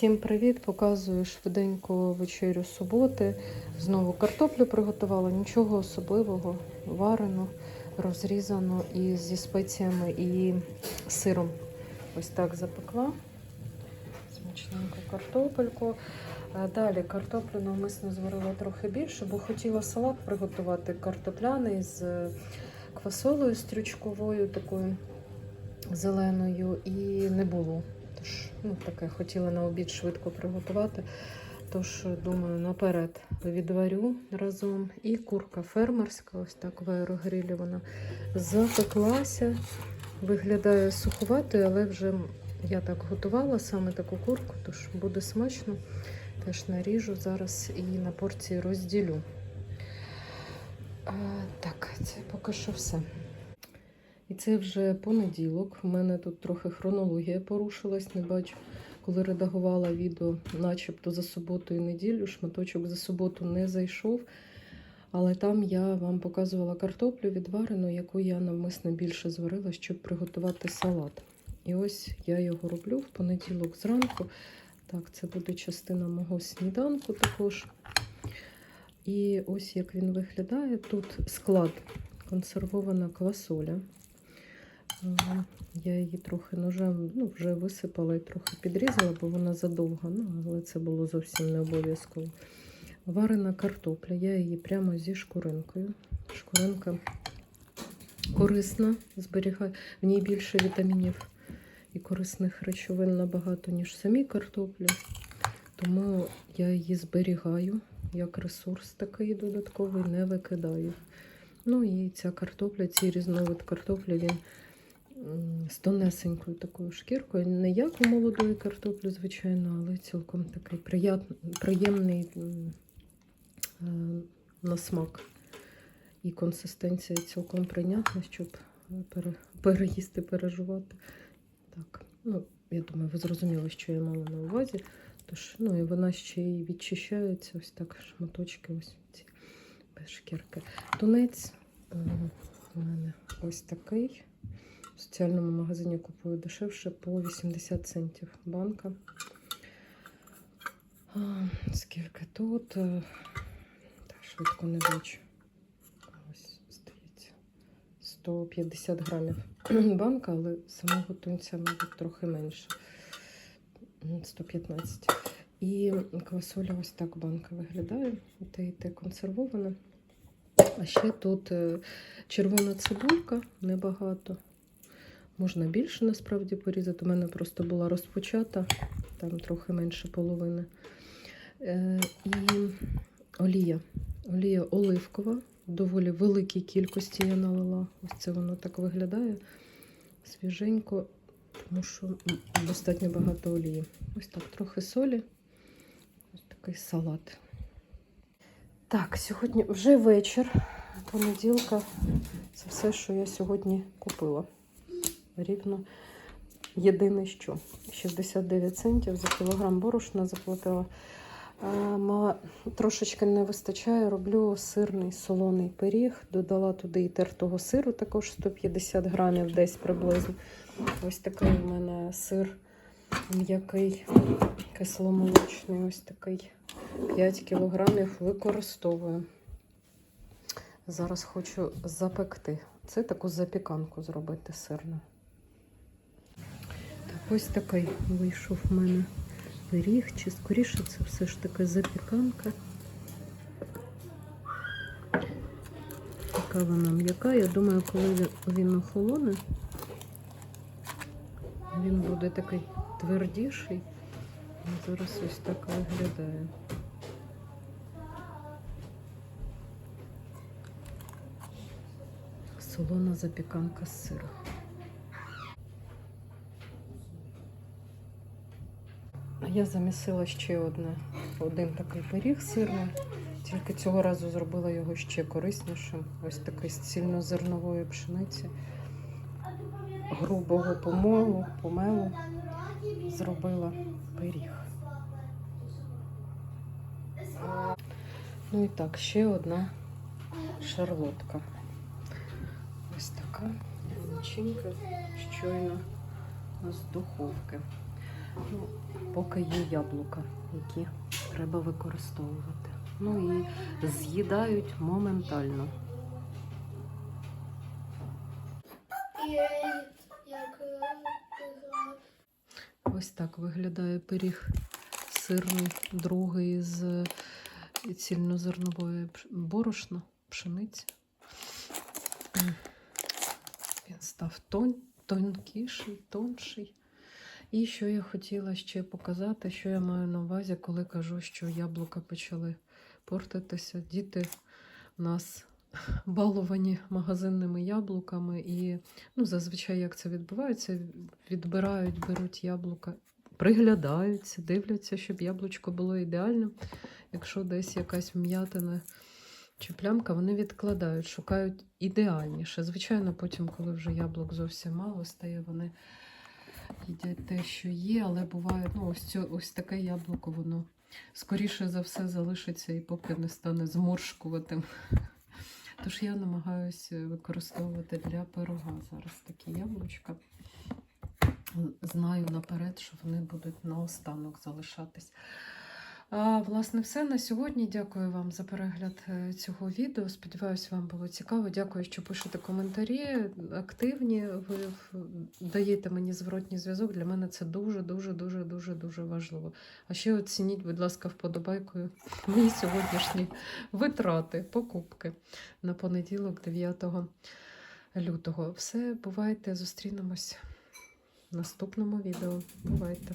Всім привіт! Показую швиденько вечерю суботи. Знову картоплю приготувала, нічого особливого, варено, розрізано і зі спеціями і сиром. Ось так запекла. Смачненьку картопельку. Далі картоплю навмисно зварила трохи більше, бо хотіла салат приготувати картопляний з квасолею стрючковою, такою зеленою, і не було. Тож, ну, таке хотіла на обід швидко приготувати. Тож, думаю, наперед відварю разом. І курка фермерська, ось так в аерогрилі вона запеклася. Виглядає суховатою, але вже я так готувала саме таку курку, тож буде смачно. Теж наріжу зараз і на порції розділю. А, так, це поки що все. І це вже понеділок. У мене тут трохи хронологія порушилась. Не бачу, коли редагувала відео, начебто за суботу і неділю. Шматочок за суботу не зайшов. Але там я вам показувала картоплю відварену, яку я навмисно більше зварила, щоб приготувати салат. І ось я його роблю в понеділок зранку. Так, це буде частина мого сніданку також. І ось як він виглядає. Тут склад консервована квасоля. Я її трохи ножем ну, вже висипала і трохи підрізала, бо вона задовга, ну, але це було зовсім не обов'язково. Варена картопля, я її прямо зі шкуринкою. Шкуринка корисна, зберігає, в ній більше вітамінів і корисних речовин набагато, ніж самі картоплі. Тому я її зберігаю як ресурс такий додатковий, не викидаю. Ну і ця картопля, цей різновид картоплі, він з тонесенькою такою шкіркою. Не як у молодої картоплі, звичайно, але цілком такий приємний на смак. І консистенція цілком прийнятна, щоб пере, переїсти, пережувати. Так, ну, я думаю, ви зрозуміли, що я мала на увазі. Тож, ну і вона ще й відчищається, ось так шматочки, ось ці без шкірки. Тунець у мене ось такий. В соціальному магазині купую дешевше по 80 центів банка. Скільки тут? Так, швидко не бачу. Ось, здається, 150 грамів банка, але самого тунця, мабуть, трохи менше. 115. І квасоля ось так банка виглядає. Те і те консервована. А ще тут червона цибулька, небагато. Можна більше насправді порізати. У мене просто була розпочата, там трохи менше половини. Е, І олія. Олія оливкова, доволі великій кількості я налила. Ось це воно так виглядає свіженько, тому що достатньо багато олії. Ось так, трохи солі. Ось такий салат. Так, сьогодні вже вечір, понеділка. Це все, що я сьогодні купила рівно єдине що. 69 центів за кілограм борошна заплатила. Трошечки не вистачає, роблю сирний солоний пиріг. Додала туди і тертого сиру, також 150 грамів десь приблизно. Ось такий у мене сир м'який, кисломолочний, ось такий 5 кілограмів використовую. Зараз хочу запекти. Це таку запіканку зробити сирну. Ось такий вийшов в мене пиріг, чи скоріше це все ж таки запіканка. Така вона м'яка. Я думаю, коли він, охолоне, він буде такий твердіший. Зараз ось так виглядає. Солона запіканка з сиром. Я замісила ще одне, один такий пиріг сирний, тільки цього разу зробила його ще кориснішим. Ось такий з цільнозернової пшениці, грубого помолу, помелу зробила пиріг. Ну і так, ще одна шарлотка. Ось така начинка щойно з духовки. Ну, поки є яблука, які треба використовувати. Ну і з'їдають моментально. Ось так виглядає пиріг сирний, другий з цільнозернової борошна, пшениці. Він став тон, тонкіший, тонший. І що я хотіла ще показати, що я маю на увазі, коли кажу, що яблука почали портитися. Діти у нас баловані магазинними яблуками, і ну, зазвичай як це відбувається, відбирають, беруть яблука, приглядаються, дивляться, щоб яблучко було ідеальним. Якщо десь якась вм'ятина чи плямка, вони відкладають, шукають ідеальніше. Звичайно, потім, коли вже яблук зовсім мало стає, вони їдять те, що є, але буває, ну, ось, цю, ось таке яблуко, воно скоріше за все залишиться і поки не стане зморшкуватим. Тож я намагаюся використовувати для пирога зараз такі яблучка. Знаю наперед, що вони будуть наостанок залишатись. А, власне, все на сьогодні. Дякую вам за перегляд е, цього відео. Сподіваюся, вам було цікаво. Дякую, що пишете коментарі, активні. Ви даєте мені зворотній зв'язок. Для мене це дуже, дуже, дуже, дуже, дуже важливо. А ще оцініть, будь ласка, вподобайкою мої сьогоднішні витрати, покупки на понеділок, 9 лютого. Все, бувайте, зустрінемось в наступному відео. Бувайте!